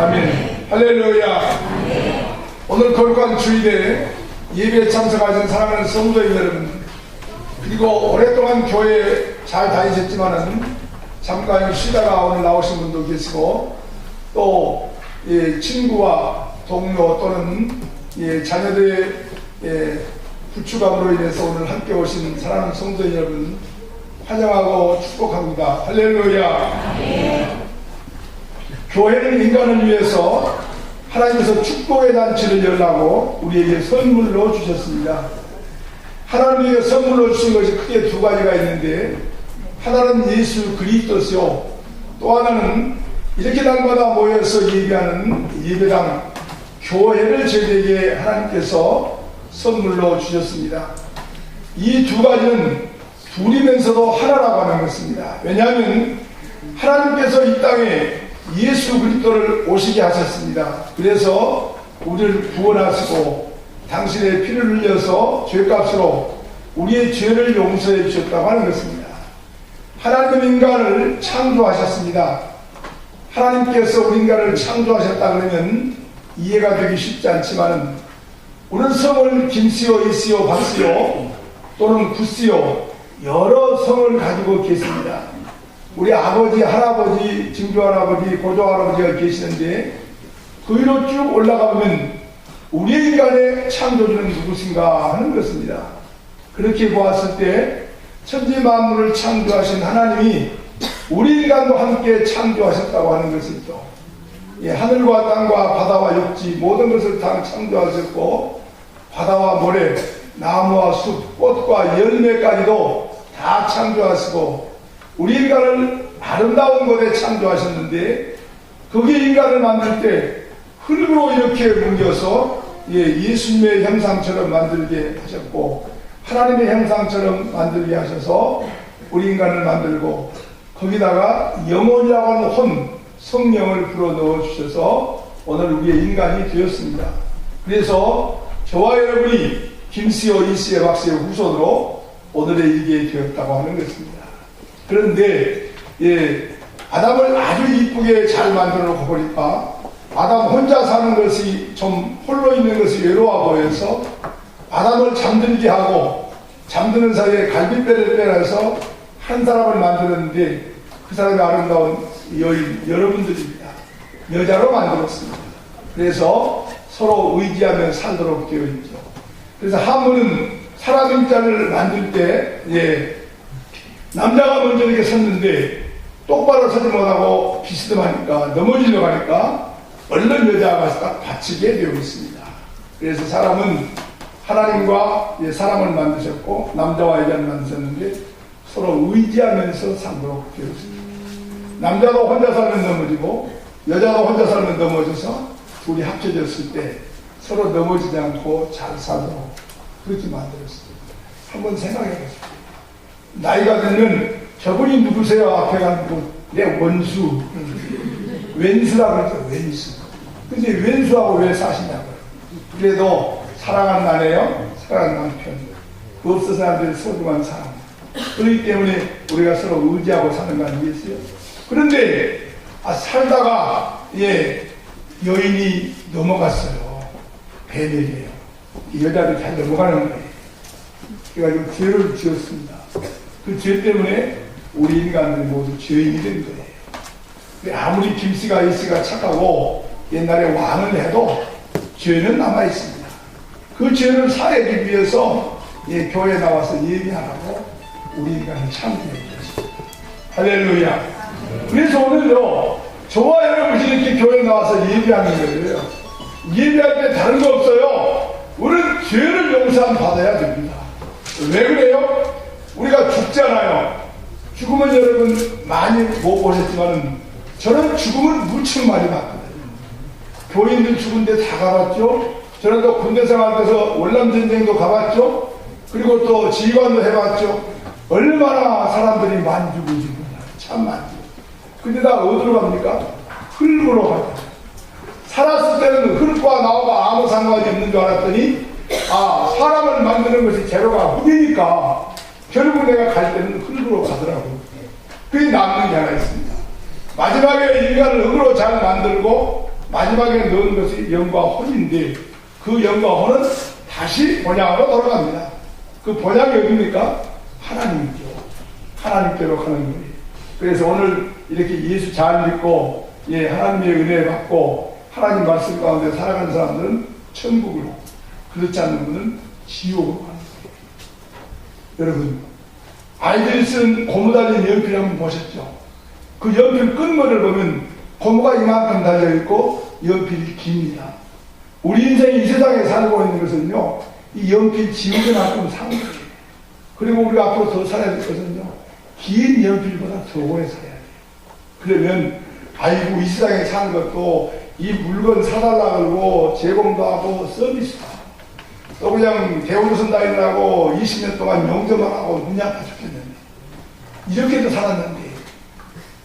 아멘. 할렐루야. 오늘 거룩한 주일에 예배에 참석하신 사랑하는 성도님 여러분, 그리고 오랫동안 교회 잘 다니셨지만은 잠깐 쉬다가 오늘 나오신 분도 계시고 또 예, 친구와 동료 또는 예, 자녀들의 예, 부추감으로 인해서 오늘 함께 오신 사랑하는 성도님 여러분 환영하고 축복합니다. 할렐루야. 교회는 인간을 위해서 하나님께서 축복의 잔치를 열라고 우리에게 선물로 주셨습니다. 하나님에게 선물로 주신 것이 크게 두 가지가 있는데 하나는 예수 그리스도시요 또 하나는 이렇게 날마다 모여서 예배하는 예배당 교회를 저희에게 하나님께서 선물로 주셨습니다. 이 두 가지는 둘이면서도 하나라고 하는 것입니다. 왜냐하면 하나님께서 이 땅에 예수 그리스도를 오시게 하셨습니다. 그래서 우리를 구원하시고 당신의 피를 흘려서 죄값으로 우리의 죄를 용서해 주셨다고 하는 것입니다. 하나님은 인간을 창조하셨습니다. 하나님께서 우리 인간을 창조하셨다 그러면 이해가 되기 쉽지 않지만 우리는 성을 김씨요, 이씨요, 박씨요 또는 구씨요 여러 성을 가지고 계십니다. 우리 아버지, 할아버지, 증조 할아버지, 고조 할아버지가 계시는데 그 위로 쭉 올라가 보면 우리 인간의 창조주는 누구신가 하는 것입니다. 그렇게 보았을 때 천지 만물을 창조하신 하나님이 우리 인간도 함께 창조하셨다고 하는 것이죠. 예, 하늘과 땅과 바다와 육지 모든 것을 다 창조하셨고 바다와 모래, 나무와 숲, 꽃과 열매까지도 다 창조하시고 우리 인간을 아름다운 곳에 창조하셨는데 거기 인간을 만들 때 흙으로 이렇게 뭉겨서 예, 예수님의 형상처럼 만들게 하셨고 하나님의 형상처럼 만들게 하셔서 우리 인간을 만들고 거기다가 영혼이라고 하는 혼 성령을 불어 넣어 주셔서 오늘 우리의 인간이 되었습니다. 그래서 저와 여러분이 김씨요, 이씨의 박씨의 후손으로 오늘의 일게 되었다고 하는 것입니다. 그런데 예, 아담을 아주 이쁘게 잘 만들어 놓고 보니까 아담 혼자 사는 것이 좀 홀로 있는 것이 외로워 보여서 아담을 잠들게 하고 잠드는 사이에 갈비뼈를 빼라서 한 사람을 만들었는데 그 사람이 아름다운 여인 여러분들입니다. 여자로 만들었습니다. 그래서 서로 의지하며 살도록 되어 있죠. 그래서 하물은 사람 인자를 만들 때 예, 남자가 먼저 이렇게 섰는데 똑바로 서지 못하고 비스듬하니까 넘어지려고 하니까 얼른 여자가 딱 받치게 되어 있습니다. 그래서 사람은 하나님과 예, 사람을 만드셨고 남자와 여자를 만드셨는데 서로 의지하면서 살도록 되어 있습니다. 남자도 혼자 살면 넘어지고 여자도 혼자 살면 넘어져서 둘이 합쳐졌을 때 서로 넘어지지 않고 잘 살도록 그렇게 만들었습니다. 한번 생각해 보십시오. 나이가 들면 저분이 누구세요? 앞에 간내 원수. 왼수라고 그러죠 왼수. 근데 왼수하고 왜 사시냐고요. 그래도 사랑하는 아내요? 사랑하는 남편 그 없어 사람들이 소중한 사람. 그렇기 때문에 우리가 서로 의지하고 사는 거 아니겠어요? 그런데 아, 살다가 예 여인이 넘어갔어요. 배멸이에요. 이 여자들 잘 넘어가는 거예요. 그래가지고 죄를 지었습니다 그 죄 때문에 우리 인간들이 모두 죄인이 된 거예요. 아무리 김씨가 이씨가 착하고 옛날에 왕을 해도 죄는 남아 있습니다. 그 죄를 사하기 위해서 예, 교회에 나와서 얘기하라고 우리 인간을 참여해 주셨습니다. 할렐루야. 그래서 오늘요 저와 여러분이 이렇게 교회에 나와서 예배하는 거예요. 예배할 때 다른 거 없어요. 우리는 죄를 용서함 받아야 됩니다. 왜 그래요? 우리가 죽잖아요. 죽으면 여러분 많이 못 보셨지만 저는 죽음을 무척 많이 봤거든요. 교인들 죽은데 다 가봤죠. 저는 또 군대 생활에서 월남전쟁도 가봤죠. 그리고 또 지휘관도 해봤죠. 얼마나 사람들이 많이 죽은지 참 많죠. 근데 다 어디로 갑니까? 흙으로 가요. 살았을 때는 흙과 나와 아무 상관이 없는 줄 알았더니 아 사람을 만드는 것이 재료가 흙이니까 결국 내가 갈 때는 흙으로 가더라고. 그게 남는 게 하나 있습니다. 마지막에 인간을 흙으로 잘 만들고 마지막에 넣은 것이 영과 혼인데 그 영과 혼은 다시 본향으로 돌아갑니다. 그 본향이 어딥니까? 하나님이죠. 하나님께로 가는 거예요. 그래서 오늘 이렇게 예수 잘 믿고 예, 하나님의 은혜 받고 하나님 말씀 가운데 살아가는 사람들은 천국으로 그렇지 않는 분은 지옥으로. 여러분 아이들이 쓴 고무 달린 연필 한번 보셨죠? 그 연필 끝머리를 보면 고무가 이만큼 달려있고 연필이 깁니다. 우리 인생이 이 세상에 살고 있는 것은요, 이 연필 지우개 만큼 사는 거예요. 그리고 우리가 앞으로 더 살아야 될 것은요, 긴 연필보다 더 오래 살아야 돼요. 그러면, 아이고, 이 세상에 사는 것도 이 물건 사달라 그러고 제공도 하고 서비스도 하고 또 그냥 대우선 다니느라고 20년 동안 명점만 하고 눈이 아파 죽겠는데 이렇게도 살았는데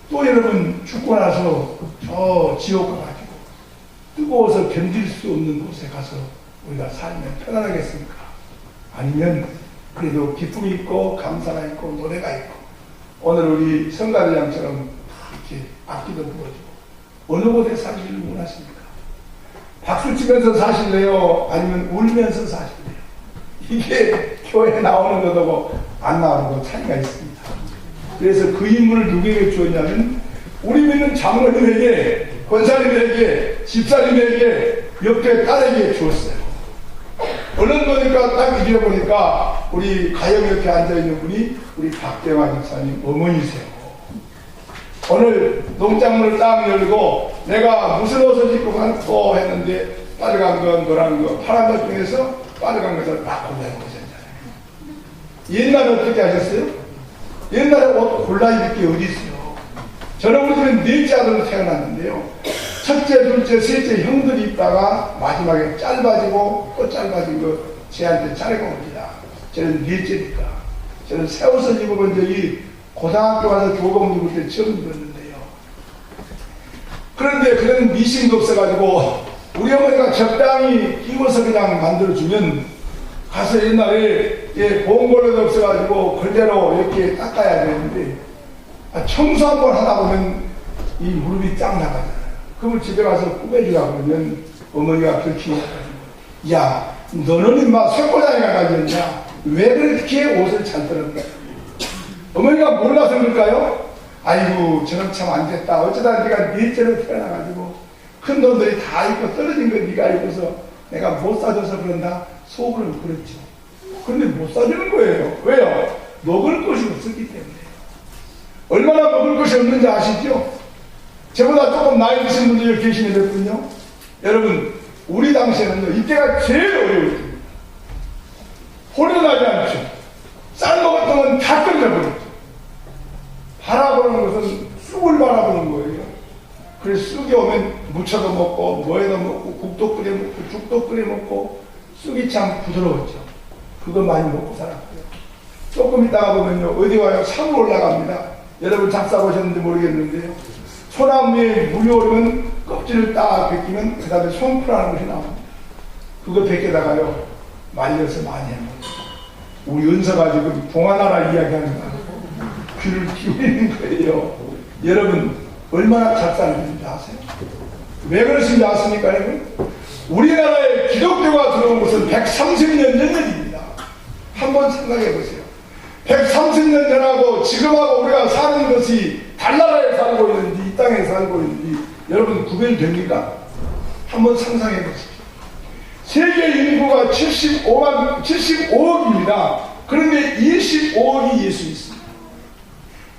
또 여러분 죽고 나서 저 지옥 가가지고 뜨거워서 견딜 수 없는 곳에 가서 우리가 살면 편안하겠습니까? 아니면 그래도 기쁨이 있고 감사가 있고 노래가 있고 오늘 우리 성가대장처럼 이렇게 악기도 부어주고 어느 곳에 사시기를 원하십니까? 박수 치면서 사실래요? 아니면 울면서 사실래요? 이게 교회에 나오는 것하고 안 나오는 거 차이가 있습니다. 그래서 그 인물을 누구에게 주었냐면 우리 믿는 장로님에게 권사님에게 집사님에게 옆에 딸에게 주었어요. 얼른 보니까 딱 잊어보니까 우리 가영 옆에 앉아 있는 분이 우리 박대화 집사님 어머니세요. 오늘 농작물을 딱 열고 내가 무슨 옷을 입고 갔고 했는데 빨간 거, 노란 거, 파란 것 중에서 빨간 것을 막 골라입으셨잖아요. 옛날에 어떻게 하셨어요? 옛날에 옷 골라 게 어디 있어요? 저는 우리 집에 넷째 아들로 태어났는데요. 첫째, 둘째, 셋째 형들이 입다가 마지막에 짧아지고 또 짧아진 거 쟤한테 자르고 옵니다. 저는 넷째니까. 저는 새 옷을 입어본 적이 고등학교 가서 교복 입을 때 처음 입었는데요. 그런데 그런 미신도 없어가지고 우리 어머니가 적당히 입어서 그냥 만들어주면 가서 옛날에 예, 봉골레도 없어가지고 그대로 이렇게 닦아야 되는데 아, 청소 한 번 하다 보면 이 무릎이 짱 나가잖아요. 그러면 집에 가서 꾸며주라 그러면 어머니가 그렇게 야 너는 인마 석고장에 가가지냐 왜 그렇게 옷을 잘 떨었냐 어머니가 몰라서 그럴까요? 아이고 저는 참안 됐다. 어쩌다 네가 넷째로 태어나가지고 큰 돈들이 다 입고 떨어진 거 네가 입어서 내가 못 사줘서 그런다? 속으로 그랬죠. 근데 못 사주는 거예요. 왜요? 먹을 것이 없었기 때문에. 얼마나 먹을 것이 없는지 아시죠? 저보다 조금 나이 드신 분들이 계시는 몇군요? 여러분 우리 당시에는요 이때가 제일 어려울 때입니다. 호련하지 않죠 쌀 먹었던 건 다 끝내버렸죠 바라보는 것은 쑥을 바라보는 거예요. 그래서 쑥이 오면 무쳐도 먹고 뭐에도 먹고 국도 끓여 먹고 죽도 끓여 먹고 쑥이 참 부드러웠죠. 그거 많이 먹고 살았고요. 조금 있다가 보면요 어디 와요 산으로 올라갑니다. 여러분 잡사 보셨는지 모르겠는데요. 소나무에 물이 오르면 껍질을 딱 벗기면 그 다음에 송프라는 것이 나옵니다. 그거 벗겨다가요 말려서 많이 해먹어요. 우리 은서가 지금 동화나라 이야기하는 거 귀를 기울이는 거예요. 여러분, 얼마나 작살는지 아세요? 왜 그러신지 아십니까? 우리나라에 기독교가 들어온 것은 130년 전 일입니다. 한번 생각해 보세요. 130년 전하고 지금하고 우리가 사는 것이 달나라에 살고 있는지 이 땅에 살고 있는지 여러분 구별됩니까? 한번 상상해 보십시오. 세계 인구가 75만, 75억입니다. 그런데 25억이 예수 믿습니다.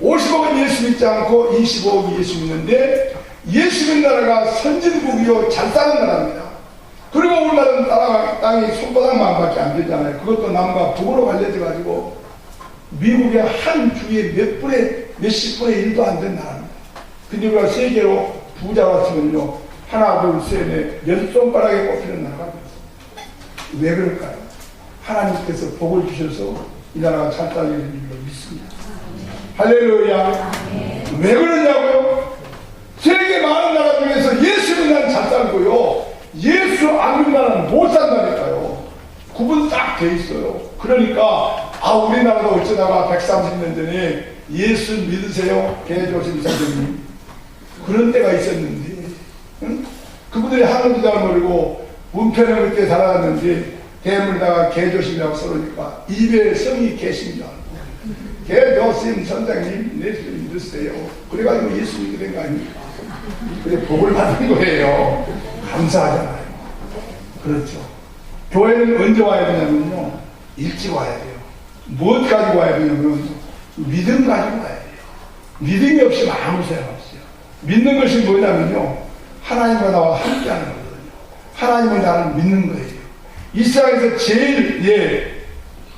50억은 예수 믿지 않고 25억이 예수 믿는데 예수 믿는 나라가 선진국이요 잘 사는 나라입니다. 그리고 우리나라는 따라, 땅이 손바닥만밖에 안 되잖아요. 그것도 남과 북으로 갈려져 가지고 미국의 한 주에 몇 분의 몇십 분의 일도 안 된 나라입니다. 근데 우리가 세계로 부자가 치면요 하나 둘셋넷열 손가락에 꼽히는 나라가 되었습니다. 왜 그럴까요? 하나님께서 복을 주셔서 이 나라가 잘 살리는 줄로 믿습니다. 할렐루야. 왜 그러냐고 요? 세계 많은 나라 중에서 예수 믿는 나라는 잘 살고요. 예수 안 믿는 나라는 못 산다니까요. 구분 딱 돼 있어요. 그러니까 아 우리나라도 어쩌다가 130년 전에 예수 믿으세요. 개조심 선생님. 그런 때가 있었는데 응? 그분들이 하늘도 잘 모르고 문편을 그때 살아왔는데 대문에다가 개조심이라고 써놓으니까 입에 성이 알고 개조심 선장님 내좀 믿으세요. 그래가지고 예수 믿게 된거 아닙니까? 그래 복을 받은 거예요. 감사하잖아요. 그렇죠. 교회는 언제 와야 되냐면요. 일찍 와야 돼요. 무엇 가지고 와야 되냐면 믿음 가지고 와야 돼요. 믿음이 없이면 아무 소용 없어요. 믿는 것이 뭐냐면요. 하나님과 나와 함께 하는 거거든요. 하나님을 나를 믿는 거예요. 이 세상에서 제일 예,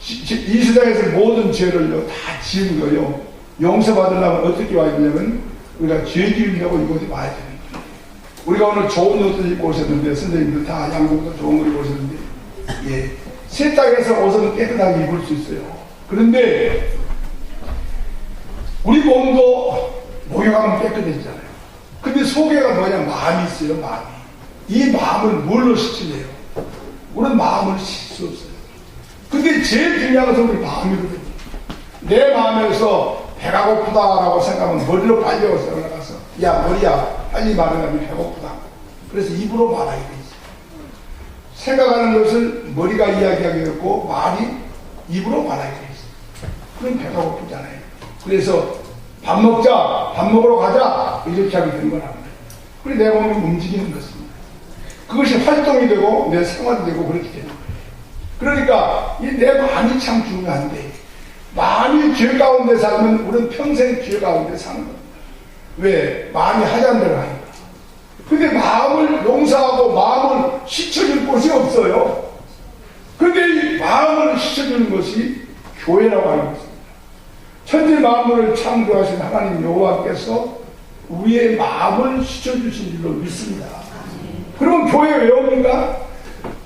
이 세상에서 모든 죄를요 다 지은 거요. 용서받으려면 어떻게 와야 되냐면 우리가 죄 지으려고 이곳에 와야 되는 거예요. 우리가 오늘 좋은 옷을 입고 오셨는데 선생님들 다 양복도 좋은 걸 입고 오셨는데 예, 세탁해서 옷은 깨끗하게 입을 수 있어요. 그런데 우리 몸도 목욕하면 깨끗해지잖아요. 근데 속에가 뭐냐 마음이 있어요. 마음이. 이 마음을 뭘로 씻으래요? 우리는 마음을 씻을 수 없어요. 근데 제일 중요한 것은 우리 마음이거든요. 내 마음에서 배가 고프다라고 생각하면 머리로 빨리 생각나서 야 머리야 빨리 말하면 배고프다. 그래서 입으로 말하게 되지. 생각하는 것을 머리가 이야기하게 됐고 말이 입으로 말하게 돼 있어. 그럼 배가 고프잖아요. 그래서 밥 먹자, 밥 먹으러 가자 이렇게 하게 되는 거란 말이에요. 그래 내 몸이 움직이는 것입니다. 그것이 활동이 되고 내 생활이 되고 그렇게 되는 거예요. 그러니까 이 내 마음이 참 중요한데 마음이 죄 가운데 살면 우리는 평생 죄 가운데 사는 겁니다. 왜? 마음이 하자는 대로 하니까. 근데 마음을 용서하고 마음을 씻어줄 곳이 없어요. 근데 이 마음을 씻어주는 것이 교회라고 하는 것입니다. 천지 만물을 창조하신 하나님 여호와께서 우리의 마음을 씻어주신 줄로 믿습니다. 그러면 교회 왜 옵니까?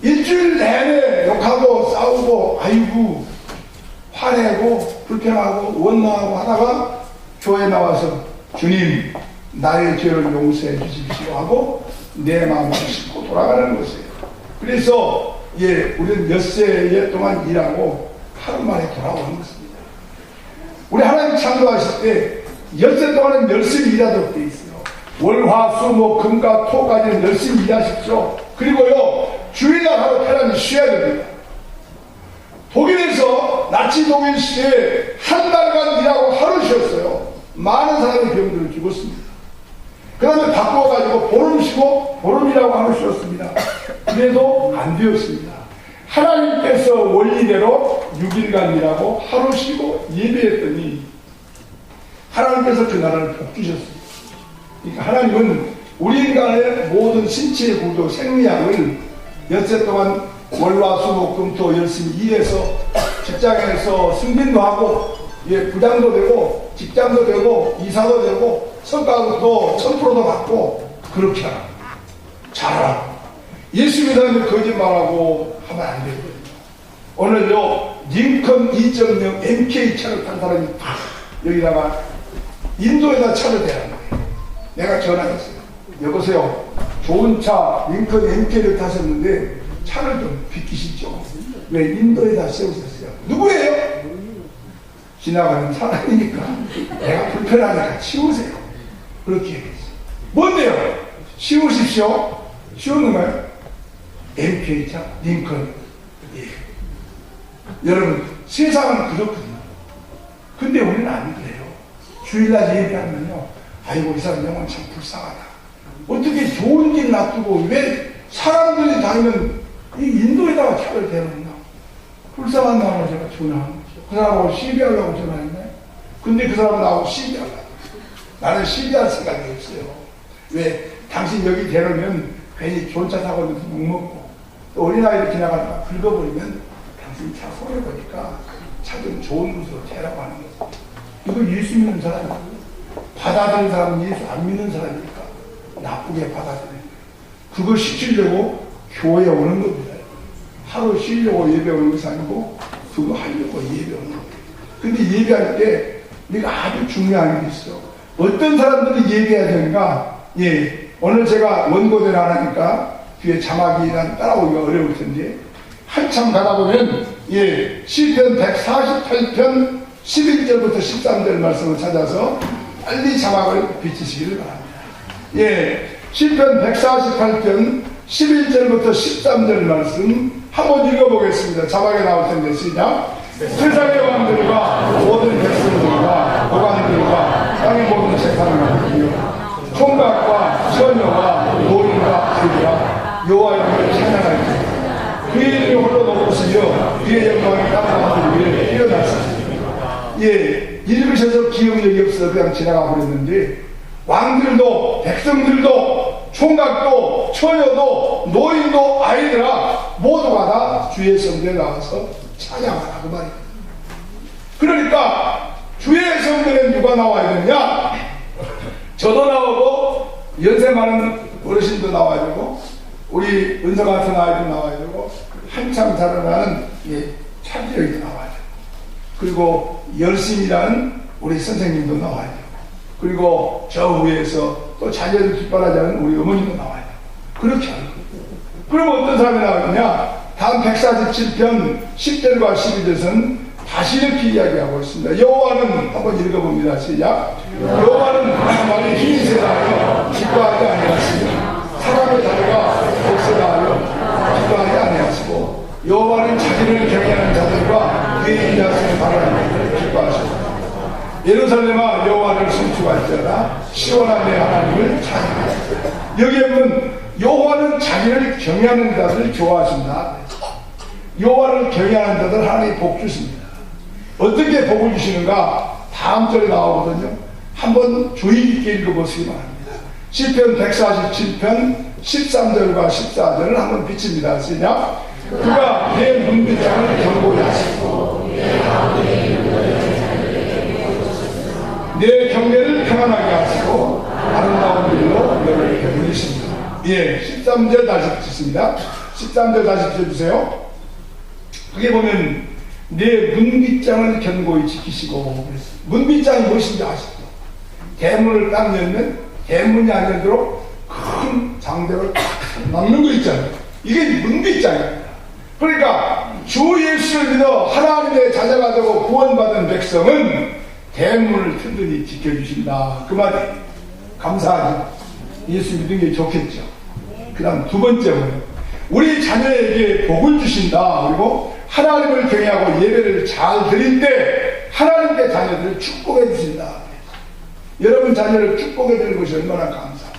일주일 내내 욕하고 싸우고 아이고 화내고 불평하고 원망하고 하다가 교회 나와서 주님 나의 죄를 용서해 주십시오 하고 내 마음을 씻고 돌아가는 것이에요. 그래서 예 우리는 엿새 동안 일하고 하루 만에 돌아오는 것입니다. 우리 하나님 창조하실 때 엿새 동안은 열심히 일하도록 돼 있어요. 월, 화, 수, 목, 금과 토까지는 열심히 일하십시오. 그리고요 주일날 하루 편안히 쉬어야 됩니다. 독일에서 나치 독일 시대에 한 달간 일하고 하루 쉬었어요. 많은 사람이 병들어 죽었습니다. 그 다음에 바꿔가지고 보름 쉬고 보름이라고 하루 쉬었습니다. 그래도 안 되었습니다. 하나님께서 원리대로 6일간 일하고 하루 쉬고 예배했더니 하나님께서 그 나라를 복 주셨습니다. 그러니까 하나님은 우리 인간의 모든 신체의 구조, 생리학을 엿새 동안 월화 수목 금토 열심히 일해서 직장에서 승진도 하고 예, 부장도 되고 직장도 되고 이사도 되고 성과도 1000%도 받고 그렇게 하라. 잘하라. 예수 믿으면 거짓말하고 하면 안 되거든요. 오늘요 링컨 2.0 MK 차를 탄 사람이 다 여기다가 인도에다 차를 대라는 거예요. 내가 전화했어요. 여보세요. 좋은 차 링컨 MK를 타셨는데 차를 좀 비키시죠. 왜 인도에다 세우셨어요? 누구예요? 지나가는 사람이니까 내가 불편하니까 치우세요. 그렇게 얘기했어요. 뭔데요? 치우십시오. 치우는 거예요? MK차, 링컨. 예. 여러분, 세상은 그렇거든요. 근데 우리는 안 그래요. 주일날 예배하면요. 아이고, 이 사람 영혼 참 불쌍하다. 어떻게 좋은 길 놔두고 왜 사람들이 다니는 이 인도에다가 대놓나? 불쌍한 나라를 제가 전화한 거죠. 그 사람하고 시비하려고 전화했네. 근데 그 사람은 나하고 시비하려고. 나는 시비할 생각이 없어요. 왜? 당신 여기 대놓으면 괜히 좋은 차 있는 욕먹고 또 어린아이들 지나가다가 긁어버리면 당신 차 손해보니까 차 좀 좋은 곳으로 대라고 하는 거죠. 이거 예수 믿는 사람이고 받아들이는 사람은 예수 안 믿는 사람이니까 나쁘게 받아들여요. 그거 시키려고 교회에 오는 겁니다. 하루 쉬려고 예배 오는 것이 아니고 그거 하려고 예배 오는 거예요. 근데 예배할 때 우리가 아주 중요한 게 있어. 어떤 사람들이 예배해야 되는가? 예. 오늘 제가 원고대를 안 하니까 뒤에 자막이 난 따라오기가 어려울 텐데 한참 가다 보면 예. 시편 148편 11절부터 13절 말씀을 찾아서 빨리 자막을 비치시기를 바랍니다. 예. 시편 148편 11절부터 13절 말씀 한번 읽어보겠습니다. 자막에 나올 텐데 시작. 세상의 왕들과 모든 백성들과 고관들과 땅의 모든 재판을 맡기며 총각과 처녀와 노인과 아이들아 여호와의 이름을 찬양하리라. 그의 이름이 홀로 높으시며 그의 영광이 땅 가운데 위에 뛰어났습니다. 예, 읽으셔서 기억력이 없어 그냥 지나가 버렸는데 왕들도 백성들도 총각도 처녀도 노인도 아이들아 모두가 다 주의 성전에 나와서 찬양하라 그 말이에요. 그러니까 주의 성전에 누가 나와야 되느냐? 저도 나오고 연세 많은 어르신도 나와야 되고 우리 은서 같은 아이도 나와야 되고 한참 자라나는 예, 참지력이 나와야 되고 그리고 열심히 일하는 우리 선생님도 나와야 되고 그리고 저 위에서 또 자녀를 않은 우리 어머님도 나와야 되고 그렇게 하는 거예요. 그럼 어떤 사람이 나오느냐? 다음 147편 10절과 12절은 다시 이렇게 이야기하고 있습니다. 여호와는 한번 읽어봅니다. 시작. 여호와는 많이 힘이 세다하여 기뻐하지 아니하시며 사람의 자녀가 복세다하여 기뻐하지 아니하시고 여호와는 자기를 경외하는 자들과 그의 인자성을 바라는 예루살렘아 여호와를 순축할지어다. 시원한 내 하나님을 찬양하라 여기에 보면 여호와는 자기를 경외하는 자들을 좋아하신다. 여호와를 경외하는 자들 하나님이 복 주십니다. 어떻게 복을 주시는가? 다음 절에 나오거든요. 한번 주의 깊게 읽어보시기 바랍니다. 시편 147편 13절과 14절을 한번 비칩니다. 그가 내 눈빛장을 경고히 아름다운 일로 너를 배불리십니다. 예, 13절 다시 붙였습니다. 13절 다시 붙여주세요. 그게 보면 내 문빗장을 견고히 지키시고 문빗장이 무엇인지 아시죠? 대문을 딱 열면 대문이 안 열도록 큰 장벽을 딱 막는 거 있잖아요. 이게 문빗장입니다. 그러니까 주 예수를 믿어 하나님의 자녀가 되고 구원받은 백성은 대문을 튼튼히 지켜주신다. 그 말이 감사하죠. 예수 믿는 게 좋겠죠. 그 다음 두 번째는 우리 자녀에게 복을 주신다. 그리고 하나님을 경외하고 예배를 잘때 하나님께 자녀들을 축복해 주신다. 여러분 자녀를 축복해 주는 것이 얼마나 감사합니다.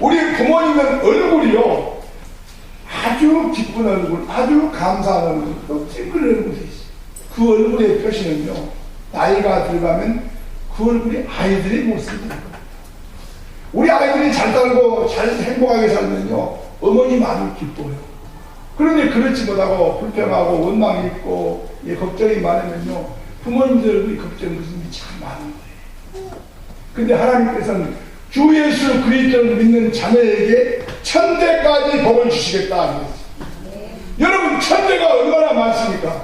우리 부모님은 얼굴이요. 아주 기쁜 얼굴, 아주 감사한 얼굴, 또 찡그린 얼굴이 있어요. 그 얼굴의 표시는요. 나이가 들어가면 그 얼굴이 아이들의 모습입니다. 우리 아이들이 잘 살고 잘 행복하게 살면요 어머니 마음이 기뻐요. 그런데 그렇지 못하고 불평하고 원망이 있고 예, 걱정이 많으면요 부모님들 얼굴이 걱정 무슨 참 많은 거예요. 근데 하나님께서는 주 예수 그리스도를 믿는 자녀에게 천대까지 복을 주시겠다. 여러분 천대가 얼마나 많습니까?